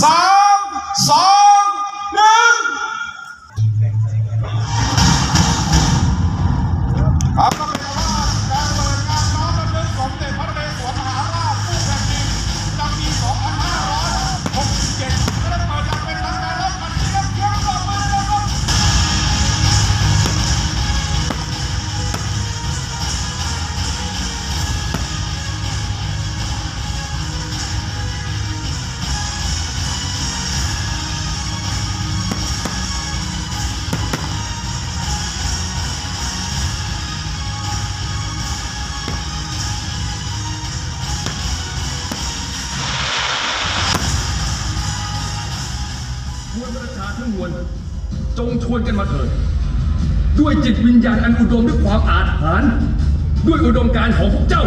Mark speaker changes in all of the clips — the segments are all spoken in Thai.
Speaker 1: สามสองหนึ่ง ทั้งม
Speaker 2: วลจงชวนกันมาเถิด ด้วยจิตวิญญาณอันอุดมด้วยความอาถรรพ์ด้วยอุดมการณ์ของพวกเจ้า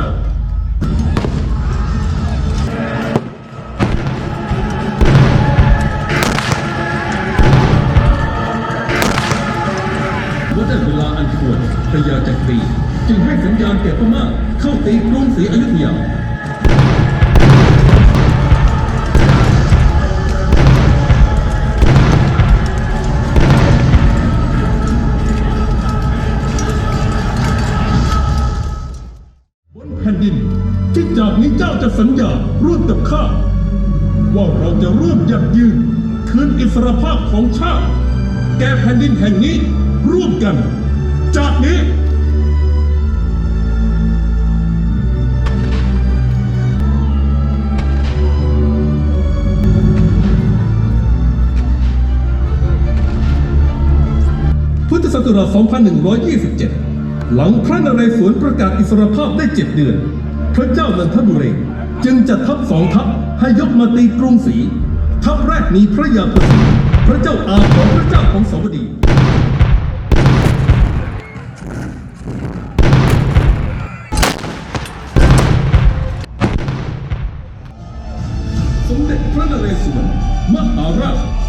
Speaker 2: ว่าได้เวลาอันควรพระยาจักรีจึงให้สัญญาณแก่พม่าเข้าตีกรุงศรีอยุธยา จากนี้เจ้าจะสัญญาร่วมกับข้า ว่าเราจะร่วมหยัดยืน คืนอิสรภาพของชาติ แก่แผ่นดินแห่งนี้ร่วมกัน จากนี้พุทธศักราช 2127 หลังพระนเรศวรประกาศอิสรภาพได้เจ็ดเดือน พระเจ้านันทบุรีจึงจัดทัพสองทัพให้ยกมาตีกรุงศรีทัพแรกมีพระยาประพระเจ้าอาของพระเจ้าของสวดีสมเด็จพระนเรศวรมหาราช